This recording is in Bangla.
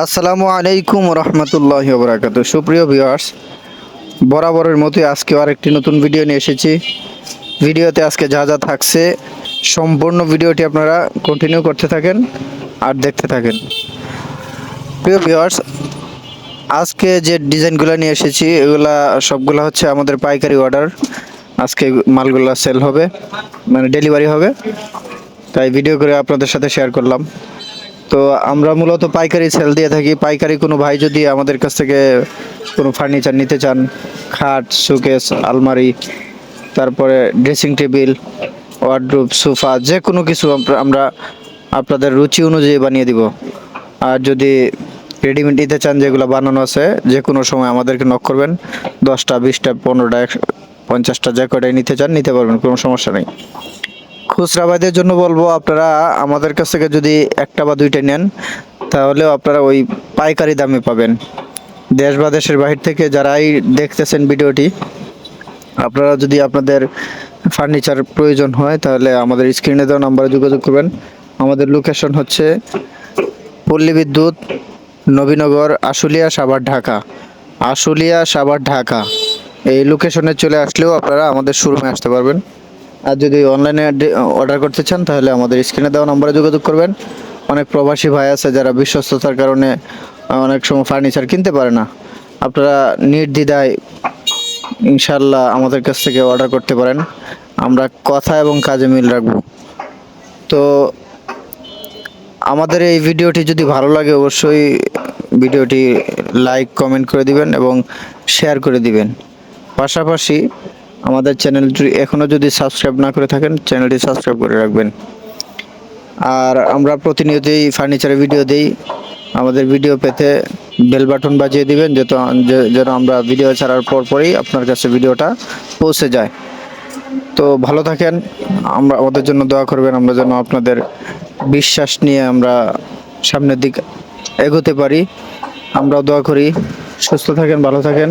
আসসালামু আলাইকুম রহমতুল্লাহ বরাকাত সুপ্রিয় ভিউয়ার্স, বরাবরের মতোই আজকে আরেকটি নতুন ভিডিও নিয়ে এসেছি। ভিডিওতে আজকে যা যা থাকছে, সম্পূর্ণ ভিডিওটি আপনারা কন্টিনিউ করতে থাকেন আর দেখতে থাকেন। প্রিয় ভিউয়ার্স, আজকে যে ডিজাইনগুলো নিয়ে এসেছি, এগুলা সবগুলো হচ্ছে আমাদের পাইকারি অর্ডার। আজকে মালগুলো সেল হবে মানে ডেলিভারি হবে। তাই ভিডিও করে আপনাদের সাথে শেয়ার করলাম। তো আমরা মূলত পাইকারি সেল দিয়ে থাকি। পাইকারি কোনো ভাই যদি আমাদের কাছ থেকে কোনো ফার্নিচার নিতে চান, খাট শোকেস আলমারি, তারপরে ড্রেসিং টেবিল ওয়ার্ডরোব সোফা যে কোনো কিছু আমরা- আপনাদের রুচি অনুযায়ী বানিয়ে দিব। আর যদি রেডিমেড নিতে চান, যেগুলো বানানো আছে যে কোনো সময় আমাদেরকে নক করবেন। দশটা, বিশটা, পনেরোটা পঞ্চাশটা, যে কটাই নিতে চান, নিতে পারবেন, কোনো সমস্যা নেই। খুচরা ভাইদের জন্য বলব, আপনারা আমাদের কাছ থেকে যদি একটা বা দুইটা নেন, তাহলেও আপনারা ওই পাইকারি দামে পাবেন। দেশ বা দেশের বাহির থেকে যারাই দেখতেছেন ভিডিওটি, আপনারা যদি আপনাদের ফার্নিচার প্রয়োজন হয়, তাহলে আমাদের স্ক্রিনে দেওয়া নাম্বারে যোগাযোগ করবেন। আমাদের লোকেশন হচ্ছে পল্লী বিদ্যুৎ, নবীনগর, আশুলিয়া, সাভার, ঢাকা। আশুলিয়া, সাভার, ঢাকা। এই লোকেশনে চলে আসলেও আপনারা আমাদের শোরুমে আসতে পারবেন। আর যদি অনলাইনে অর্ডার করতে চান, তাহলে আমাদের স্ক্রিনে দেওয়া নম্বরে যোগাযোগ করবেন। অনেক প্রবাসী ভাই আছে যারা বিশ্বস্ততার কারণে অনেক সময় ফার্নিচার কিনতে পারে না। আপনারা নির্দ্বিধায় ইনশাল্লাহ আমাদের কাছ থেকে অর্ডার করতে পারেন। আমরা কথা এবং কাজে মিল রাখব। তো আমাদের এই ভিডিওটি যদি ভালো লাগে, অবশ্যই ভিডিওটি লাইক কমেন্ট করে দিবেন এবং শেয়ার করে দিবেন। পাশাপাশি আমাদের চ্যানেলটি এখনও যদি সাবস্ক্রাইব না করে থাকেন চ্যানেলটি সাবস্ক্রাইব করে রাখবেন। আর আমরা প্রতিনিয়তই ফার্নিচারের ভিডিও দিই। আমাদের ভিডিও পেতে বেল বাটন বাজিয়ে দিবেন যেহেতু যেন আমরা ভিডিও ছাড়ার পর পরই আপনার কাছে ভিডিওটা পৌঁছে যায়। তো ভালো থাকেন, আমরা আমাদের জন্য দোয়া করবেন, আমরা যেন আপনাদের বিশ্বাস নিয়ে আমরা সামনের দিক এগোতে পারি। আমরাও দোয়া করি। সুস্থ থাকেন, ভালো থাকেন।